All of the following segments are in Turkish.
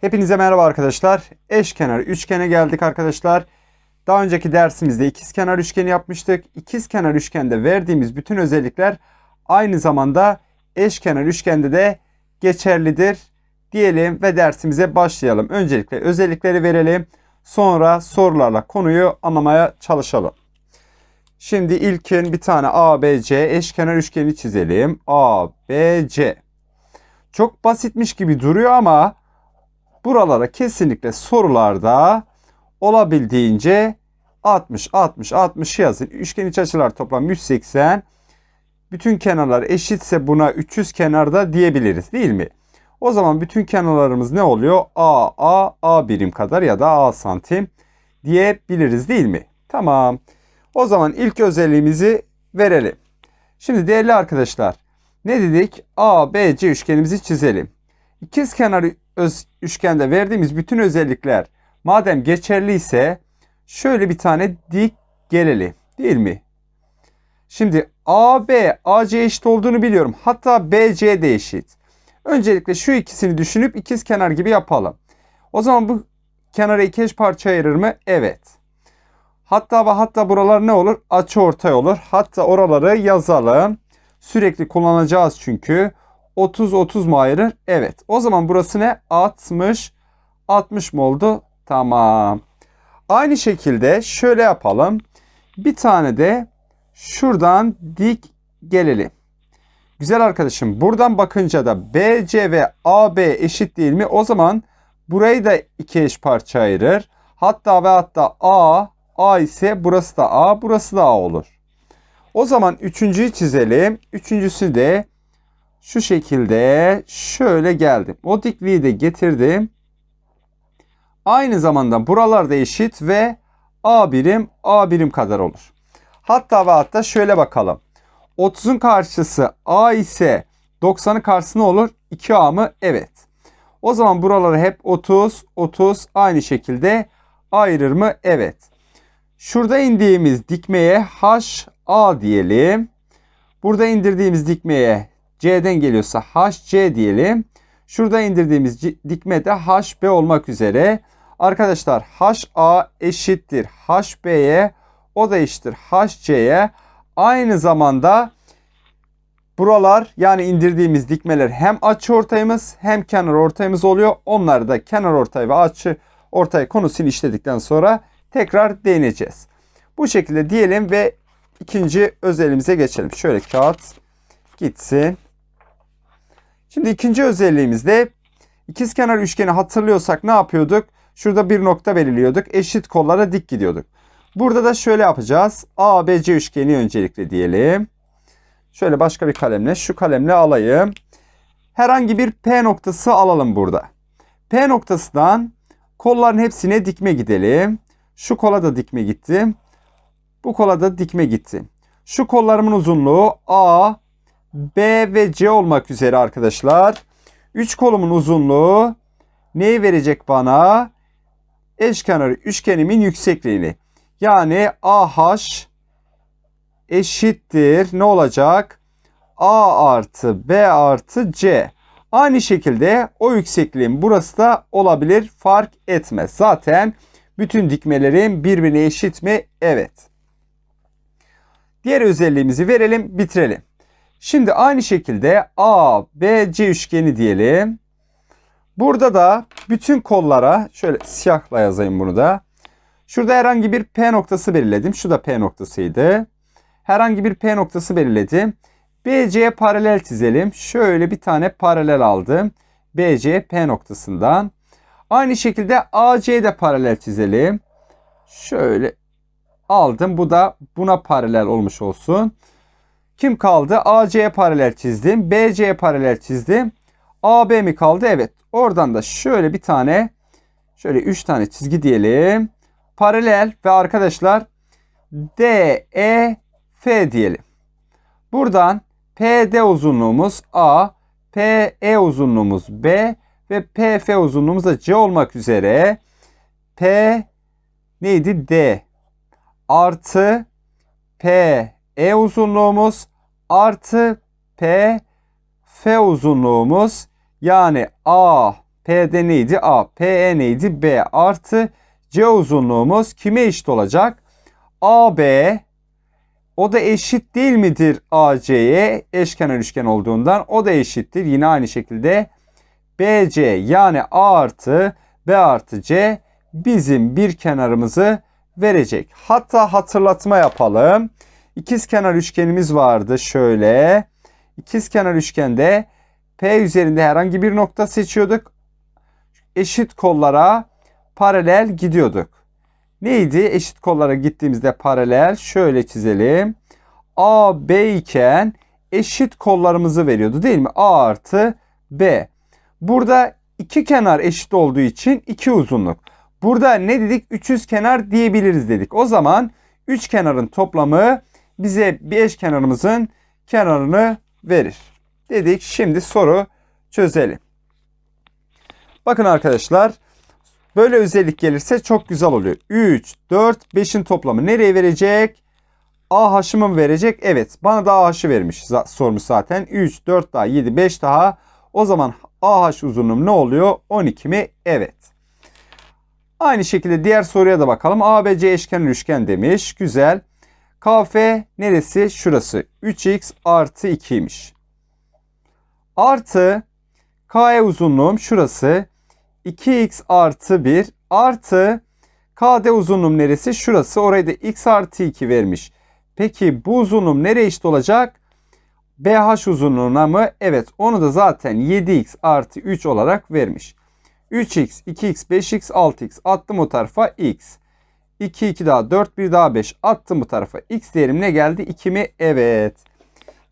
Hepinize merhaba arkadaşlar. Eşkenar üçgene geldik arkadaşlar. Daha önceki dersimizde ikizkenar üçgeni yapmıştık. İkizkenar üçgende verdiğimiz bütün özellikler aynı zamanda eşkenar üçgende de geçerlidir diyelim ve dersimize başlayalım. Öncelikle özellikleri verelim. Sonra sorularla konuyu anlamaya çalışalım. Şimdi ilkin bir tane ABC eşkenar üçgeni çizelim. ABC. Çok basitmiş gibi duruyor ama buralara kesinlikle sorularda olabildiğince 60 60 60 yazın. Üçgen iç açılar toplam 180. Bütün kenarlar eşitse buna 300 kenarda diyebiliriz değil mi? O zaman bütün kenarlarımız ne oluyor? A, A, A birim kadar ya da A santim diyebiliriz değil mi? Tamam. O zaman ilk özelliğimizi verelim. Şimdi değerli arkadaşlar ne dedik? A, B, C üçgenimizi çizelim. İkiz kenar öz, üçgende verdiğimiz bütün özellikler madem geçerliyse şöyle bir tane dik gelelim değil mi? Şimdi AB, AC eşit olduğunu biliyorum. Hatta BC de eşit. Öncelikle şu ikisini düşünüp ikiz kenar gibi yapalım. O zaman bu kenara iki eş parça ayırır mı? Evet. Hatta ve hatta buralar ne olur? Açı ortay olur. Hatta oraları yazalım. Sürekli kullanacağız çünkü. 30 30 mu ayırır? Evet. O zaman burası ne? 60 60 mı oldu? Tamam. Aynı şekilde şöyle yapalım. Bir tane de şuradan dik gelelim. Güzel arkadaşım buradan bakınca da BC ve AB eşit değil mi? O zaman burayı da iki eş parça ayırır. Hatta ve hatta A, A ise burası da A, burası da A olur. O zaman üçüncüyü çizelim. Üçüncüsü de şu şekilde şöyle geldim. O dikliği de getirdim. Aynı zamanda buralar da eşit ve A birim A birim kadar olur. Hatta ve hatta şöyle bakalım. 30'un karşısı A ise 90'ın karşısı ne olur? 2A mı? Evet. O zaman buraları hep 30, 30 aynı şekilde ayırır mı? Evet. Şurada indiğimiz dikmeye HA diyelim. Burada indirdiğimiz dikmeye C'den geliyorsa HC diyelim. Şurada indirdiğimiz dikme de HB olmak üzere. Arkadaşlar HA eşittir HB'ye. O da eşittir HC'ye. Aynı zamanda buralar yani indirdiğimiz dikmeler hem açı ortayımız hem kenar ortayımız oluyor. Onları da kenar ortay ve açı ortay konusunu işledikten sonra tekrar değineceğiz. Bu şekilde diyelim ve ikinci özelliğimize geçelim. Şöyle kağıt gitsin. Şimdi ikinci özelliğimizde ikizkenar üçgeni hatırlıyorsak ne yapıyorduk? Şurada bir nokta belirliyorduk. Eşit kollara dik gidiyorduk. Burada da şöyle yapacağız. ABC üçgeni öncelikle diyelim. Şöyle başka bir kalemle şu kalemle alayım. Herhangi bir P noktası alalım burada. P noktasından kolların hepsine dikme gidelim. Şu kola da dikme gitti. Bu kola da dikme gitti. Şu kollarımın uzunluğu A, B ve C olmak üzere arkadaşlar. 3 kolumun uzunluğu neyi verecek bana? Eşkenarı üçgenimin yüksekliğini. Yani AH eşittir ne olacak? A artı B artı C. Aynı şekilde o yüksekliğin burası da olabilir fark etmez. Zaten bütün dikmelerin birbirine eşit mi? Evet. Diğer özelliğimizi verelim bitirelim. Şimdi aynı şekilde A, B, C üçgeni diyelim. Burada da bütün kollara şöyle siyahla yazayım bunu da. Şurada herhangi bir P noktası belirledim. Şu da P noktasıydı. Herhangi bir P noktası belirledim. BC'ye paralel çizelim. Şöyle bir tane paralel aldım. BC P noktasından. Aynı şekilde AC'ye de paralel çizelim. Şöyle aldım. Bu da buna paralel olmuş olsun. Kim kaldı? AC'ye paralel çizdim. BC'ye paralel çizdim. AB mi kaldı? Evet. Oradan da şöyle bir tane şöyle 3 tane çizgi diyelim. Paralel ve arkadaşlar D, E, F diyelim. Buradan PD uzunluğumuz A, PE uzunluğumuz B ve PF uzunluğumuz da C olmak üzere P neydi? D artı PE uzunluğumuz artı P F uzunluğumuz yani A, P'de neydi? A. PE neydi? B artı C uzunluğumuz kime eşit olacak? AB o da eşit değil midir AC'ye? Eşkenar üçgen olduğundan o da eşittir. Yine aynı şekilde BC yani A artı B artı C bizim bir kenarımızı verecek. Hatta hatırlatma yapalım. İkiz kenar üçgenimiz vardı şöyle. İkiz kenar üçgende P üzerinde herhangi bir nokta seçiyorduk. Eşit kollara paralel gidiyorduk. Neydi? Eşit kollara gittiğimizde paralel şöyle çizelim. A, B iken eşit kollarımızı veriyordu değil mi? A artı B. Burada iki kenar eşit olduğu için iki uzunluk. Burada ne dedik? Üçüz kenar diyebiliriz dedik. O zaman üç kenarın toplamı bize bir eşkenarımızın kenarını verir. Dedik. Şimdi soru çözelim. Bakın arkadaşlar. Böyle özellik gelirse çok güzel oluyor. 3, 4, 5'in toplamı nereye verecek? AH'ımı mı verecek? Evet. Bana da AH'ı vermiş. Sormuş zaten. 3, 4 daha 7, 5 daha. O zaman AH uzunluğum ne oluyor? 12 mi? Evet. Aynı şekilde diğer soruya da bakalım. ABC eşkenar üçgen demiş. Güzel. KF neresi? Şurası. 3x artı 2'ymiş. Artı KE uzunluğum şurası. 2x artı 1 artı KD uzunluğum neresi? Şurası. Orayı da x artı 2 vermiş. Peki bu uzunluğum nereye eşit olacak? BH uzunluğuna mı? Evet onu da zaten 7x artı 3 olarak vermiş. 3x, 2x, 5x, 6x attım o tarafa x. 2, 2 daha 4, 1 daha 5 attım bu tarafa. X değerim ne geldi? 2 mi? Evet.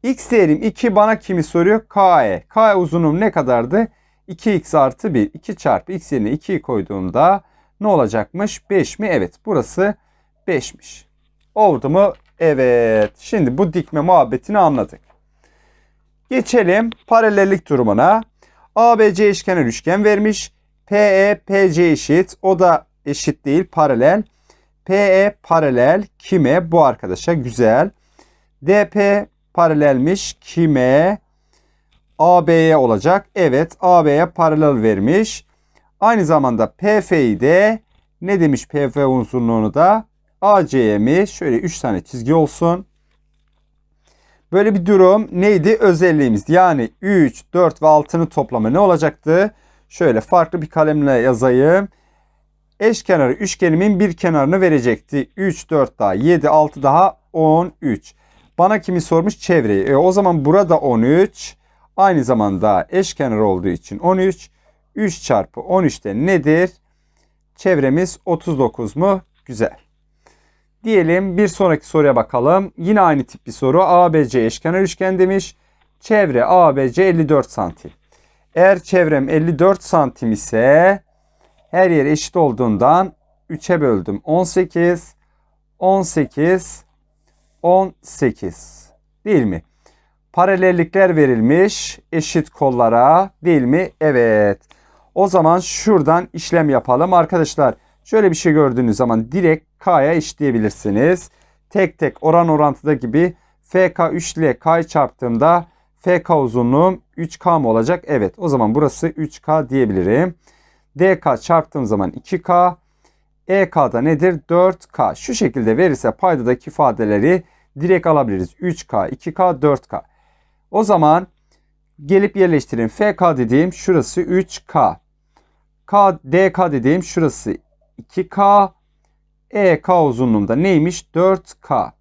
X değerim 2 bana kimi soruyor? KE. KE uzunluğum ne kadardı? 2x artı 1. 2 çarpı x yerine 2'yi koyduğumda ne olacakmış? 5 mi? Evet. Burası 5'miş. Oldu mu? Evet. Şimdi bu dikme muhabbetini anladık. Geçelim paralellik durumuna. ABC eşkenar üçgen vermiş. PE, PC eşit. O da eşit değil paralel. PE paralel kime? Bu arkadaşa güzel. DP paralelmiş kime? AB'ye olacak. Evet AB'ye paralel vermiş. Aynı zamanda PF'yi de ne demiş PF unsurluğunu da AC'ye mi? Şöyle 3 tane çizgi olsun. Böyle bir durum neydi? Özelliğimiz yani 3, 4 ve 6'nın toplamı ne olacaktı? Şöyle farklı bir kalemle yazayım. Eşkenarı üçgenimin bir kenarını verecekti. 3, 4 daha 7, 6 daha 13. Bana kimi sormuş? Çevreyi. E, o zaman burada 13. Aynı zamanda eşkenar olduğu için 13. 3 çarpı 13'te nedir? Çevremiz 39 mu? Güzel. Diyelim bir sonraki soruya bakalım. Yine aynı tip bir soru. ABC eşkenar üçgen demiş. Çevre ABC 54 santim. Eğer çevrem 54 santim ise her yer eşit olduğundan 3'e böldüm. 18, 18, 18 değil mi? Paralellikler verilmiş eşit kollara değil mi? Evet. O zaman şuradan işlem yapalım. Arkadaşlar şöyle bir şey gördüğünüz zaman direkt K'ya eşitleyebilirsiniz. Tek tek oran orantıda gibi FK 3 ile K'yı çarptığımda FK uzunluğum 3K mı olacak? Evet o zaman burası 3K diyebilirim. DK çarptığım zaman 2K. EK'da nedir? 4K. Şu şekilde verirse paydadaki ifadeleri direkt alabiliriz. 3K, 2K, 4K. O zaman gelip yerleştirin. FK dediğim şurası 3K. K, DK dediğim şurası 2K. EK uzunluğunda neymiş? 4K.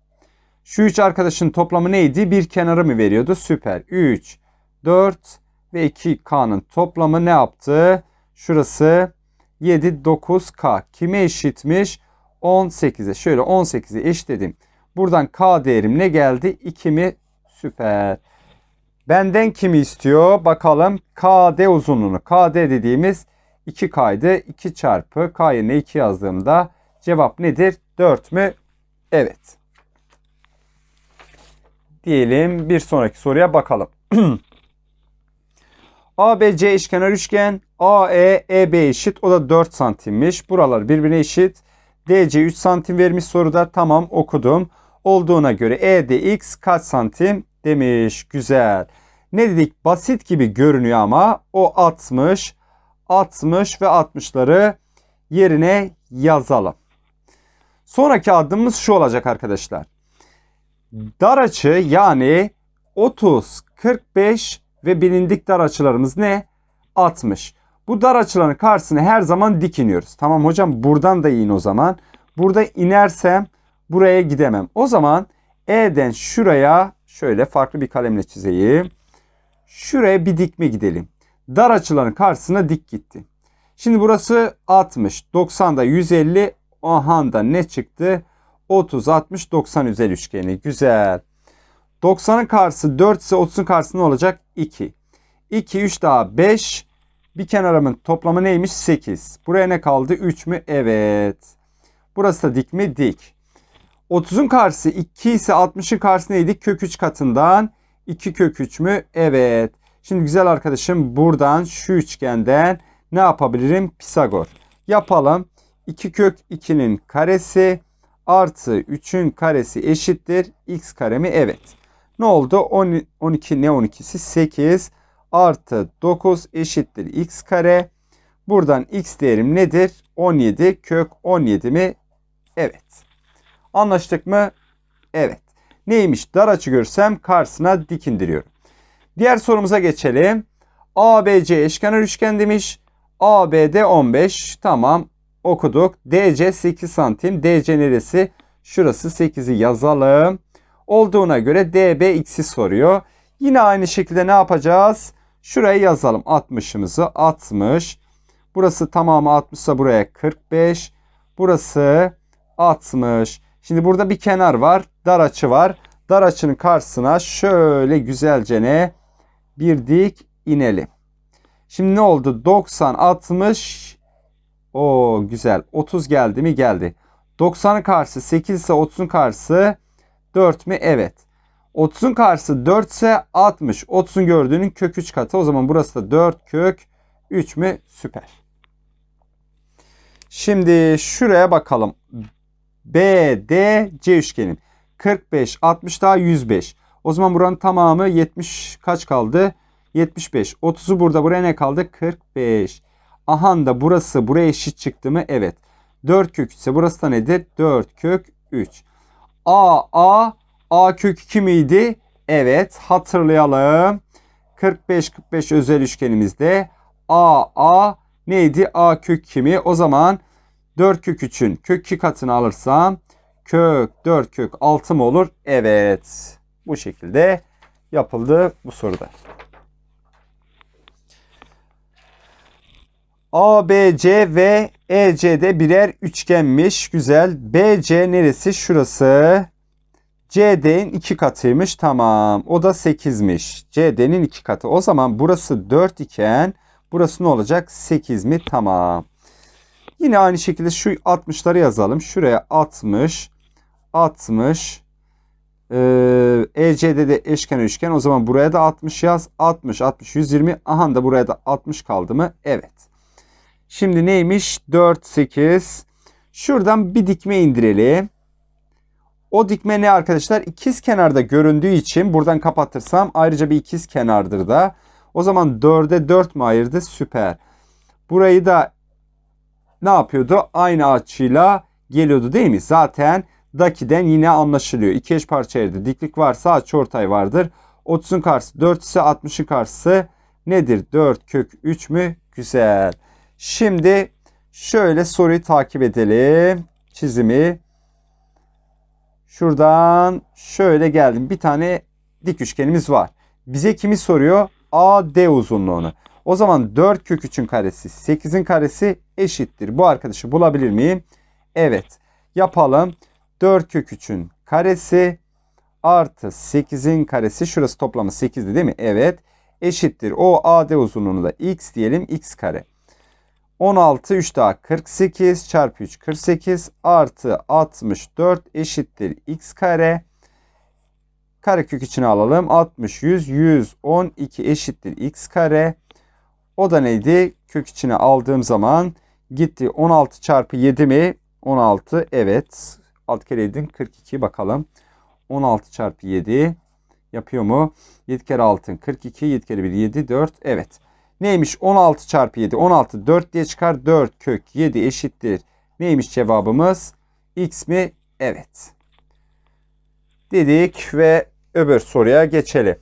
Şu üç arkadaşın toplamı neydi? Bir kenarı mı veriyordu? Süper. 3, 4 ve 2K'nın toplamı ne yaptı? Şurası 7, 9K. Kime eşitmiş? 18'e. Şöyle 18'i eşitledim. Buradan K değerim ne geldi? 2 mi? Süper. Benden kimi istiyor? Bakalım. KD uzunluğunu. KD dediğimiz 2K'ydı. 2 çarpı K yerine 2 yazdığımda cevap nedir? 4 mü? Evet. Diyelim bir sonraki soruya bakalım. ABC eşkenar üçgen. AE, EB eşit. O da 4 santimmiş. Buralar birbirine eşit. DC 3 santim vermiş soruda. Tamam okudum. Olduğuna göre EDX kaç santim demiş. Güzel. Ne dedik? Basit gibi görünüyor ama o 60. 60 ve 60'ları yerine yazalım. Sonraki adımımız şu olacak arkadaşlar. Dar açı yani 30, 45 ve bilindik dar açılarımız ne? 60. Bu dar açıların karşısına her zaman dik iniyoruz. Tamam hocam buradan da in o zaman. Burada inersem buraya gidemem. O zaman E'den şuraya şöyle farklı bir kalemle çizeyim. Şuraya bir dikme gidelim. Dar açıların karşısına dik gitti. Şimdi burası 60. 90'da 150. Aha da ne çıktı? 30, 60, 90 üzeri üçgeni. Güzel. 90'ın karşısı 4 ise 30'un karşısı ne olacak? 2. 2, 3 daha 5. Bir kenarımın toplamı neymiş? 8. Buraya ne kaldı? 3 mü? Evet. Burası da dik mi? Dik. 30'un karşısı 2 ise 60'ın karşısı neydi? Kök 3 katından 2 kök 3 mü? Evet. Şimdi güzel arkadaşım buradan şu üçgenden ne yapabilirim? Pisagor. Yapalım. 2 kök 2'nin karesi artı 3'ün karesi eşittir. X kare mi? Evet. Ne oldu? 10, 12 ne 12'si? 8 artı 9 eşittir x kare. Buradan x değerim nedir? 17 kök 17 mi? Evet. Anlaştık mı? Evet. Neymiş? Dar açı görsem karşısına dik indiriyorum. Diğer sorumuza geçelim. ABC eşkenar üçgen demiş. ABD 15. Tamam okuduk. DC 8 santim. DC neresi? Şurası 8'i yazalım. Olduğuna göre DB x'i soruyor. Yine aynı şekilde ne yapacağız? Şuraya yazalım 60'ımızı. 60. Burası tamamı 60 ise buraya 45. Burası 60. Şimdi burada bir kenar var. Dar açı var. Dar açının karşısına şöyle güzelce ne bir dik inelim. Şimdi ne oldu? 90, 60. O güzel. 30 geldi mi? Geldi. 90'ın karşısı 8 ise 30'un karşısı 4 mi? Evet. 30'un karşısı 4 ise 60. 30'un gördüğünün kök 3 katı. O zaman burası da 4 kök 3 mü? Süper. Şimdi şuraya bakalım. BDC üçgenim. 45, 60 daha 105. O zaman buranın tamamı 70 kaç kaldı? 75. 30'u burada buraya ne kaldı? 45. Aha da burası buraya eşit çıktı mı? Evet. 4 kök 3 ise burası da nedir? 4 kök 3. A, A, A kök 2 miydi? Evet hatırlayalım. 45-45 özel üçgenimizde A, A neydi? A kök 2 mi? O zaman 4 kök 3'ün kök 2 katını alırsam kök 4 kök 6 mı olur? Evet. Bu şekilde yapıldı bu soruda. ABC ve EC'de birer üçgenmiş. Güzel. BC neresi? Şurası. CD'nin iki katıymış. Tamam. O da 8'miş. CD'nin iki katı. O zaman burası 4 iken burası ne olacak? 8 mi? Tamam. Yine aynı şekilde şu 60'ları yazalım. Şuraya 60, 60. Ee, EC'de de eşkenar üçgen. O zaman buraya da 60 yaz. 60, 60, 120. Aha da buraya da 60 kaldı mı? Evet. Şimdi neymiş? 4, 8. Şuradan bir dikme indirelim. O dikme ne arkadaşlar? İkiz kenarda göründüğü için buradan kapatırsam ayrıca bir ikiz kenardır da. O zaman 4'e 4 mü ayırdı? Süper. Burayı da ne yapıyordu? Aynı açıyla geliyordu değil mi? Zaten dakiden yine anlaşılıyor. İki eş parça ayırdı. Diklik varsa açıortay vardır. 30'un karşısı 4 ise 60'ın karşısı nedir? 4 kök 3 mü? Güzel. Şimdi şöyle soruyu takip edelim. Çizimi. Şuradan şöyle geldim. Bir tane dik üçgenimiz var. Bize kimi soruyor? AD uzunluğunu. O zaman 4 kök 3'ün karesi 8'in karesi eşittir. Bu arkadaşı bulabilir miyim? Evet. Yapalım. 4 kök 3'ün karesi artı 8'in karesi. Şurası toplamı 8'di değil mi? Evet. Eşittir. O AD uzunluğunu da x diyelim. x kare. 16 3 daha 48 çarpı 3 48 artı 64 eşittir x kare. Karekök içine alalım. 60 100 112 eşittir x kare. O da neydi? Kök içine aldığım zaman gitti 16 çarpı 7 mi? 16 evet. 6 kere 7 42 bakalım. 16 çarpı 7 yapıyor mu? 7 kere 6 42 7 kere 1 7 4 evet. Neymiş? 16 çarpı 7. 16 4 diye çıkar. 4 kök 7 eşittir. Neymiş cevabımız? X mi? Evet. Dedik ve öbür soruya geçelim.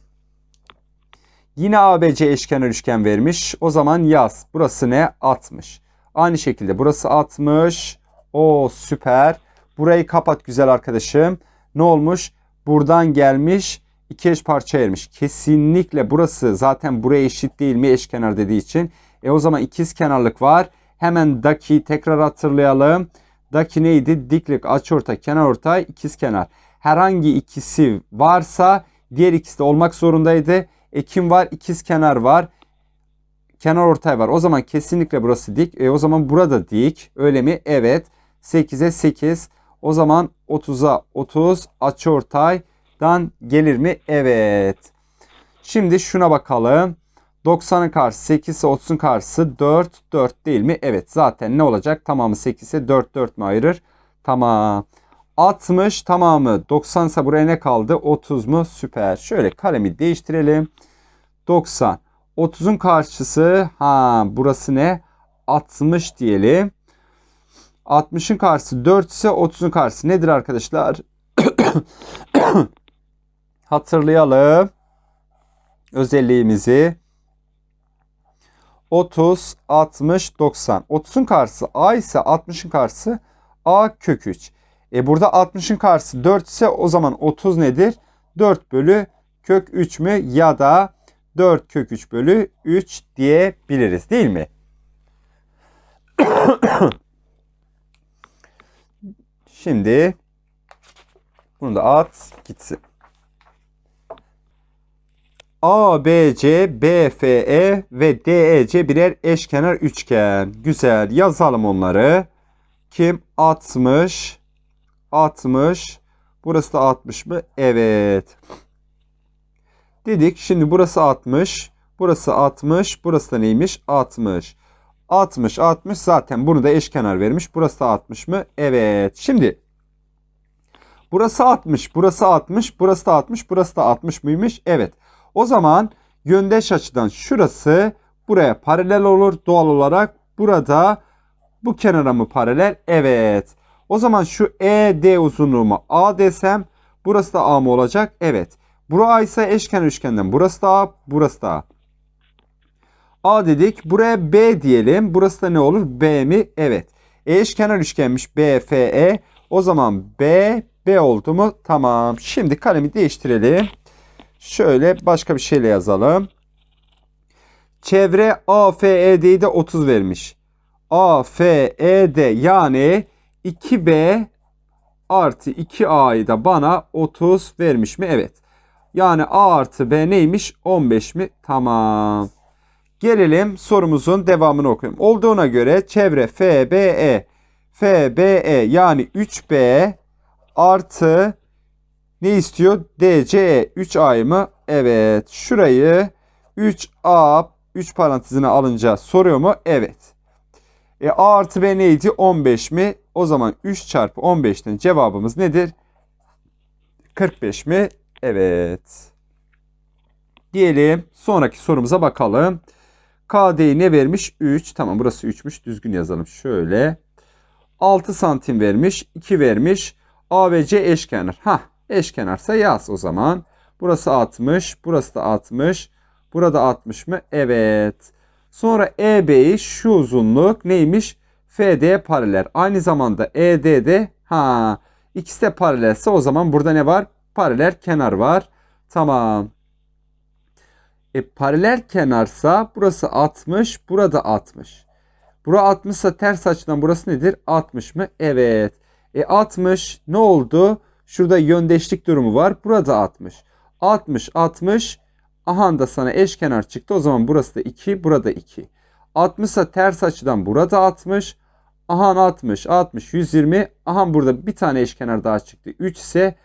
Yine ABC eşkenar üçgen vermiş. O zaman yaz. Burası ne? 60. Aynı şekilde burası 60. O süper. Burayı kapat güzel arkadaşım. Ne olmuş? Buradan gelmiş. İki eş parça ayırmış. Kesinlikle burası zaten buraya eşit değil mi eşkenar dediği için. E o zaman ikiz kenarlık var. Hemen daki tekrar hatırlayalım. Daki neydi? Diklik, açıortay, kenarortay, ikiz kenar. Herhangi ikisi varsa diğer ikisi de olmak zorundaydı. Ekim var, ikiz kenar var. Kenar ortay var. O zaman kesinlikle burası dik. E o zaman burada dik. Öyle mi? Evet. 8'e 8. O zaman 30'a 30 açıortaydan gelir mi? Evet. Şimdi şuna bakalım. 90'ın karşısı 8 ise 30'un karşısı 4. 4 değil mi? Evet. Zaten ne olacak? Tamamı 8 ise 4 4 mü ayırır? Tamam. 60 tamamı 90 ise buraya ne kaldı? 30 mu? Süper. Şöyle kalemi değiştirelim. 90. 30'un karşısı ha burası ne? 60 diyelim. 60'ın karşısı 4 ise 30'un karşısı nedir arkadaşlar? Hatırlayalım. Özelliğimizi. 30, 60, 90. 30'un karşısı A ise 60'ın karşısı A kök 3. E burada 60'ın karşısı 4 ise o zaman 30 nedir? 4 bölü kök 3 mü ya da 4 kök 3 bölü 3 diyebiliriz değil mi? Şimdi bunu da at gitsin. A, B, C, B, F, E ve D, E, C birer eşkenar üçgen. Güzel yazalım onları. Kim? 60, 60. Burası da 60 mı? Evet. Dedik. Şimdi burası 60. Burası 60. Burası da neymiş? 60. 60, 60 zaten bunu da eşkenar vermiş. Burası da 60 mı? Evet. Şimdi burası 60, burası 60, burası da 60, burası da 60 mıymış? Evet. O zaman yöndeş açıdan şurası buraya paralel olur. Doğal olarak burada bu kenara mı paralel? Evet. O zaman şu ED uzunluğumu A desem burası da A mı olacak? Evet. Bura ise eşkenar üçgenden burası da A, burası da A. A dedik. Buraya B diyelim. Burası da ne olur? B mi? Evet. E eşkenar üçgenmiş B, F, E. O zaman B, B oldu mu? Tamam. Şimdi kalemi değiştirelim. Şöyle başka bir şeyle yazalım. Çevre AFED'yi de 30 vermiş. AFED yani 2B artı 2A'yı da bana 30 vermiş mi? Evet. Yani A artı B neymiş? 15 mi? Tamam. Gelelim sorumuzun devamını okuyalım. Olduğuna göre çevre FBE FBE yani 3B artı ne istiyor? DCE 3A mı? Evet. Şurayı 3A 3 parantezine alınca soruyor mu? Evet. E, A artı B neydi? 15 mi? O zaman 3 çarpı 15'ten cevabımız nedir? 45 mi? Evet. Diyelim sonraki sorumuza bakalım. KD'yi ne vermiş? 3. Tamam burası 3'müş. Düzgün yazalım. Şöyle. 6 santim vermiş. 2 vermiş. A ve C eşkenar. Ha eşkenarsa yaz o zaman. Burası 60. Burası da 60. Burada 60 mı? Evet. Sonra EB'yi şu uzunluk neymiş? FD paralel. Aynı zamanda ED'de ha ikisi de paralelse o zaman burada ne var? Paralel kenar var. Tamam. E paralel kenarsa burası 60, burada 60. Bura 60 ise ters açıdan burası nedir? 60 mı? Evet. E 60 ne oldu? Şurada yöndeşlik durumu var. Burada 60. 60, 60. Aha da sana eşkenar çıktı. O zaman burası da 2, burada 2. 60 ise ters açıdan burada 60. Aha 60, 60, 120. Aha burada bir tane eşkenar daha çıktı. 3 ise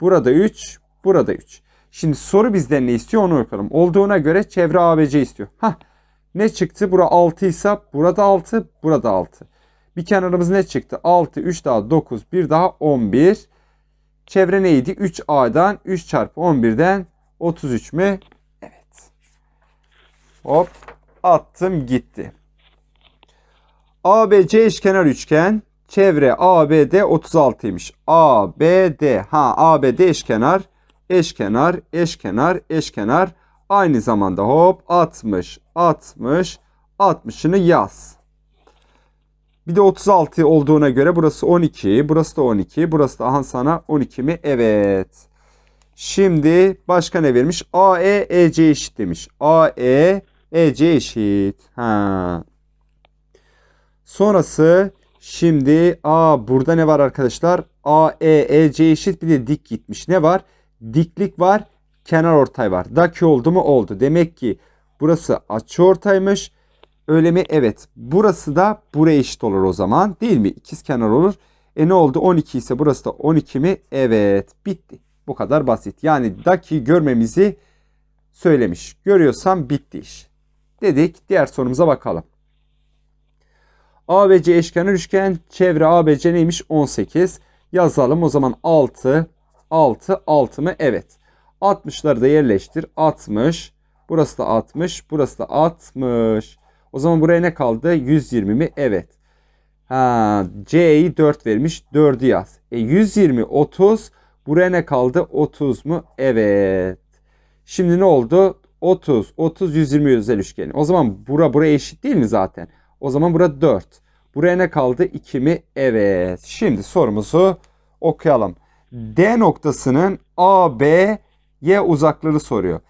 burada 3, burada 3. Şimdi soru bizden ne istiyor onu bakalım. Olduğuna göre çevre ABC istiyor. Hah ne çıktı? Bura 6 ise burada 6, burada 6. Bir kenarımız ne çıktı? 6, 3 daha 9, 1 daha 11. Çevre neydi? 3A'dan 3 çarpı 11'den 33 mü? Evet. Hop attım gitti. ABC eşkenar üçgen. Çevre ABD 36'ymış. ABD. Ha ABD eşkenar. Eşkenar, eşkenar, eşkenar. Aynı zamanda hop 60, 60, 60'ını yaz. Bir de 36 olduğuna göre burası 12, burası da 12, burası da aha sana 12 mi? Evet. Şimdi başka ne vermiş? AE EC eşit demiş. AE EC eşit. Ha. Sonrası şimdi a burada ne var arkadaşlar? AE EC eşit bir de dik gitmiş. Ne var? Diklik var, kenar ortay var. Daki oldu mu? Oldu. Demek ki burası açı ortaymış. Öyle mi? Evet. Burası da buraya eşit olur o zaman. Değil mi? İkiz kenar olur. E ne oldu? 12 ise burası da 12 mi? Evet. Bitti. Bu kadar basit. Yani daki görmemizi söylemiş. Görüyorsam bitti iş. Dedik. Diğer sorumuza bakalım. ABC eşkenar üçgen. Çevre ABC neymiş? 18. Yazalım. O zaman 6. 6. 6 mı? Evet. 60'ları da yerleştir. 60. Burası da 60. Burası da 60. O zaman buraya ne kaldı? 120 mi? Evet. Ha, C'yi 4 vermiş. 4'ü yaz. E 120, 30. Buraya ne kaldı? 30 mu? Evet. Şimdi ne oldu? 30, 30, 120 özel üçgeni. O zaman bura buraya eşit değil mi zaten? O zaman bura 4. Buraya ne kaldı? 2 mi? Evet. Şimdi sorumuzu okuyalım. D noktasının A, B, Y uzaklığı soruyor.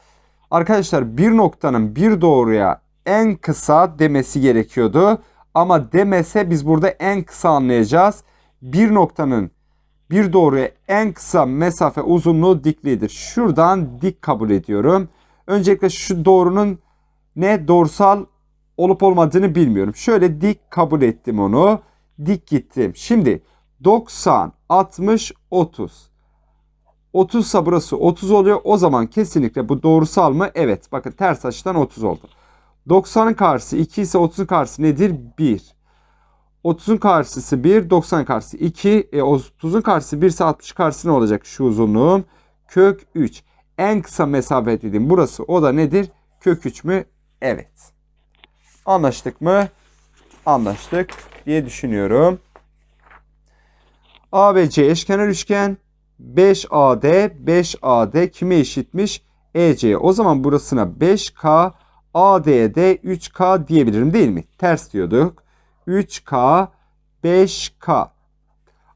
Arkadaşlar bir noktanın bir doğruya en kısa demesi gerekiyordu. Ama demese biz burada en kısa anlayacağız. Bir noktanın bir doğruya en kısa mesafe uzunluğu dikliğidir. Şuradan dik kabul ediyorum. Öncelikle şu doğrunun ne doğrusal olup olmadığını bilmiyorum. Şöyle dik kabul ettim onu. Dik gittim. Şimdi 90, 60, 30. 30 ise burası 30 oluyor. O zaman kesinlikle bu doğrusal mı? Evet. Bakın ters açıdan 30 oldu. 90'ın karşısı 2 ise 30'un karşısı nedir? 1. 30'un karşısı 1, 90'ın karşısı 2. E, 30'un karşısı 1 ise 60 karşısı ne olacak şu uzunluğum? Kök 3. En kısa mesafe dediğim burası. O da nedir? Kök 3 mü? Evet. Anlaştık mı? Anlaştık diye düşünüyorum. ABC eşkenar üçgen. 5AD, 5AD kime eşitmiş? EC. O zaman burasına 5K, AD'de 3K diyebilirim değil mi? Ters diyorduk. 3K, 5K.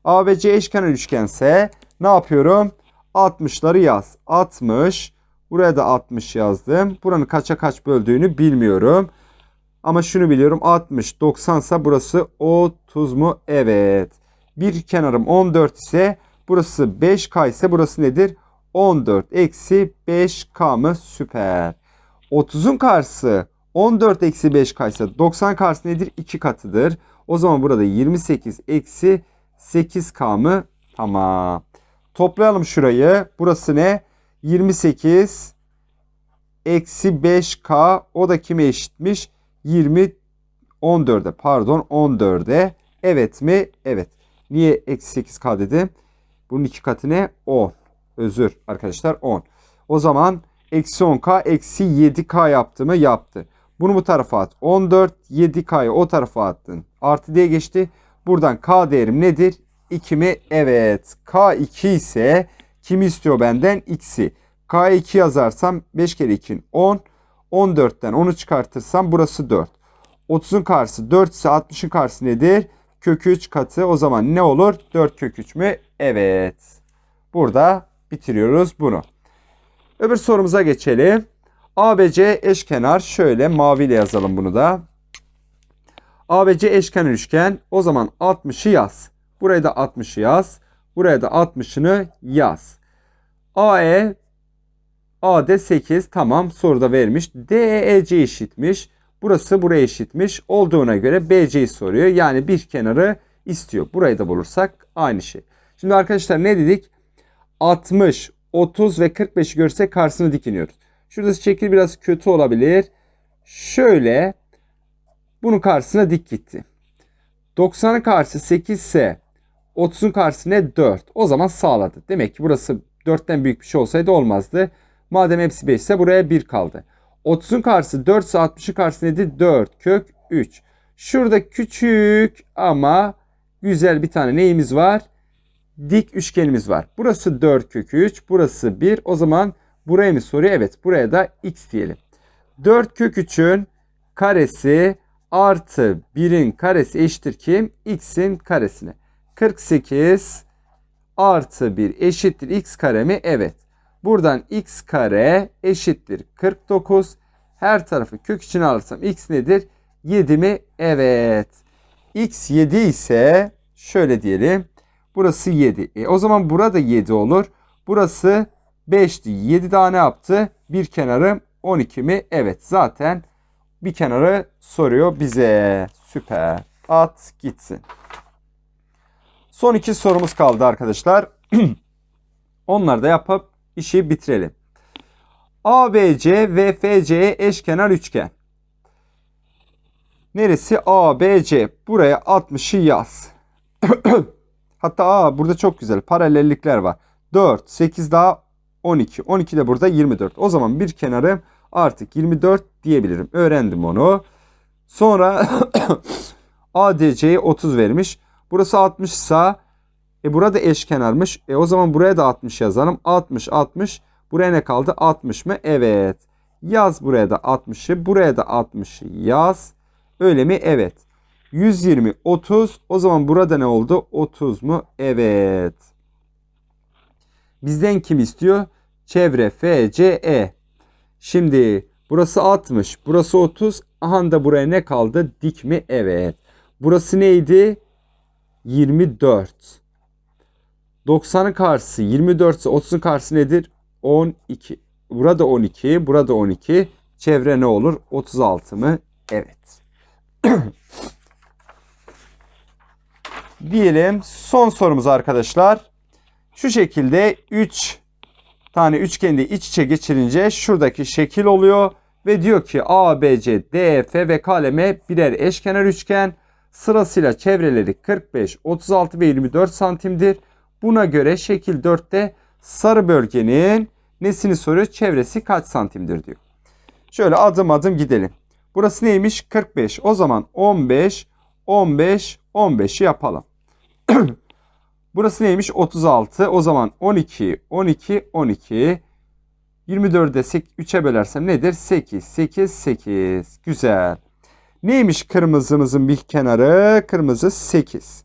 ABC eşkenar üçgense ne yapıyorum? 60'ları yaz. 60. Buraya da 60 yazdım. Buranın kaça kaç böldüğünü bilmiyorum. Ama şunu biliyorum. 60, 90 ise burası 30 mu? Evet. Bir kenarım 14 ise burası 5K ise burası nedir? 14 eksi 5K mı? Süper. 30'un karşısı 14 eksi 5K ise 90 karşısı nedir? 2 katıdır. O zaman burada 28 eksi 8K mı? Tamam. Toplayalım şurayı. Burası ne? 28 eksi 5K. O da kime eşitmiş? 20 14'e pardon 14'e. Evet mi? Evet. Niye eksi 8K dedim? Bunun iki katı ne? 10. Özür arkadaşlar 10. O zaman eksi 10K eksi 7K yaptı mı? Yaptı. Bunu bu tarafa at. 14 7K'yı o tarafa attın. Artı diye geçti. Buradan K değerim nedir? 2 mi? Evet. K2 ise kim istiyor benden? X'i. K2 yazarsam 5 kere 2'in 10. 14'ten 10'u çıkartırsam burası 4. 30'un karşısı 4 ise 60'ın karşısı nedir? Kök 3 katı. O zaman ne olur? 4 kök 3 mü? Evet. Burada bitiriyoruz bunu. Öbür sorumuza geçelim. ABC eşkenar şöyle maviyle yazalım bunu da. ABC eşkenar üçgen. O zaman 60'ı yaz. Buraya da 60'ı yaz. Buraya da 60'ını yaz. AE AD 8 tamam soruda vermiş. DEC eşitmiş. Burası buraya eşitmiş. Olduğuna göre BC'yi soruyor. Yani bir kenarı istiyor. Burayı da bulursak aynı şey. Şimdi arkadaşlar ne dedik? 60, 30 ve 45'i görsek karşısına dikiniyoruz. Şurada şekil biraz kötü olabilir. Şöyle bunun karşısına dik gitti. 90'ın karşısı 8 ise 30'un karşısı ne? 4. O zaman sağladı. Demek ki burası 4'ten büyük bir şey olsaydı olmazdı. Madem hepsi 5 ise buraya 1 kaldı. 30'un karşısı 4 ise 60'ın karşısı nedir? 4 kök 3. Şurada küçük ama güzel bir tane neyimiz var? Dik üçgenimiz var. Burası 4 kök 3. Burası 1. O zaman buraya mı soruyor? Evet. Buraya da x diyelim. 4 kök 3'ün karesi artı 1'in karesi eşittir kim? x'in karesine. 48 artı 1 eşittir x kare mi? Evet. Buradan x kare eşittir 49. Her tarafı kök içine alırsam x nedir? 7 mi? Evet. x 7 ise şöyle diyelim. Burası 7. E, o zaman burada 7 olur. Burası 5'ti. 7 daha ne yaptı? Bir kenarım 12 mi? Evet. Zaten bir kenarı soruyor bize. Süper. At gitsin. Son iki sorumuz kaldı arkadaşlar. Onları da yapıp işi bitirelim. ABC ve FC eşkenar üçgen. Neresi? ABC. Buraya 60'ı yaz. Hatta aa, burada çok güzel paralellikler var. 4, 8 daha 12. 12 de burada 24. O zaman bir kenarım artık 24 diyebilirim. Öğrendim onu. Sonra ADC'ye 30 vermiş. Burası 60 ise e burada eşkenarmış. E o zaman buraya da 60 yazalım. 60 60. Buraya ne kaldı? 60 mı? Evet. Yaz buraya da 60'ı. Buraya da 60'ı yaz. Öyle mi? Evet. 120 30. O zaman burada ne oldu? 30 mu? Evet. Bizden kim istiyor? Çevre FCE. Şimdi burası 60. Burası 30. Aha da buraya ne kaldı? Dik mi? Evet. Burası neydi? 24. 90'ın karşısı 24 ise 30'un karşısı nedir? 12. Burada 12, burada 12. Çevre ne olur? 36 mı? Evet. Diyelim son sorumuz arkadaşlar. Şu şekilde 3 tane üçgeni iç içe geçirince şuradaki şekil oluyor. Ve diyor ki A, B, C, D, F ve K, L, M birer eşkenar üçgen. Sırasıyla çevreleri 45, 36 ve 24 santimdir. Buna göre şekil 4'te sarı bölgenin nesini soruyor? Çevresi kaç santimdir diyor. Şöyle adım adım gidelim. Burası neymiş? 45. O zaman 15, 15, 15'i yapalım. Burası neymiş? 36. O zaman 12, 12, 12. 24'de 3'e bölersem nedir? 8, 8, 8. Güzel. Neymiş kırmızımızın bir kenarı? Kırmızı 8.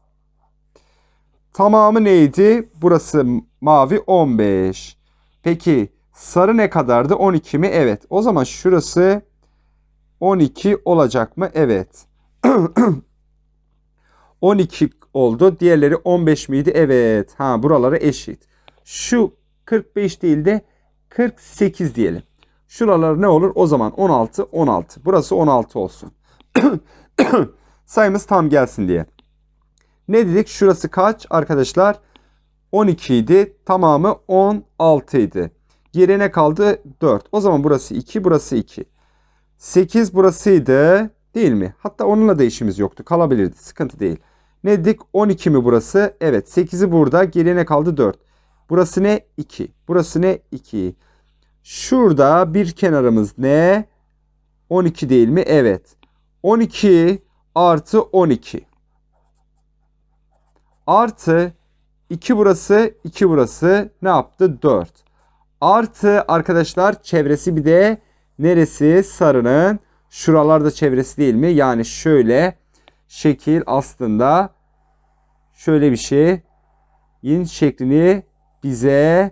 Tamamı neydi? Burası mavi 15. Peki sarı ne kadardı? 12 mi? Evet. O zaman şurası 12 olacak mı? Evet. 12 oldu. Diğerleri 15 miydi? Evet. Ha buraları eşit. Şu 45 değil de 48 diyelim. Şuralar ne olur? O zaman 16, 16. Burası 16 olsun. Sayımız tam gelsin diye. Ne dedik? Şurası kaç arkadaşlar? 12 idi. Tamamı 16 idi. Geriye ne kaldı? 4. O zaman burası 2, burası 2. 8 burasıydı. Değil mi? Hatta onunla da işimiz yoktu. Kalabilirdi. Sıkıntı değil. Ne dedik? 12 mi burası? Evet. 8'i burada. Geriye ne kaldı? 4. Burası ne? 2. Burası ne? 2. Şurada bir kenarımız ne? 12 değil mi? Evet. 12 artı 12. Artı 2 burası 2 burası ne yaptı? 4. Artı arkadaşlar çevresi bir de neresi? Sarının şuralarda çevresi değil mi? Yani şöyle şekil aslında şöyle bir şey yin şeklini bize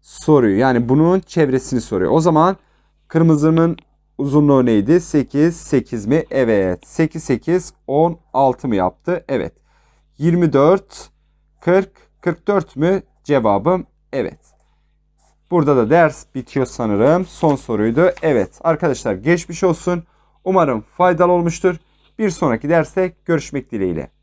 soruyor. Yani bunun çevresini soruyor. O zaman kırmızının uzunluğu neydi? 8, 8 mi? Evet. 8, 8, 16 mı yaptı? Evet. 24, 40, 44 mü? Cevabım evet. Burada da ders bitiyor sanırım. Son soruydu. Evet arkadaşlar geçmiş olsun. Umarım faydalı olmuştur. Bir sonraki derste görüşmek dileğiyle.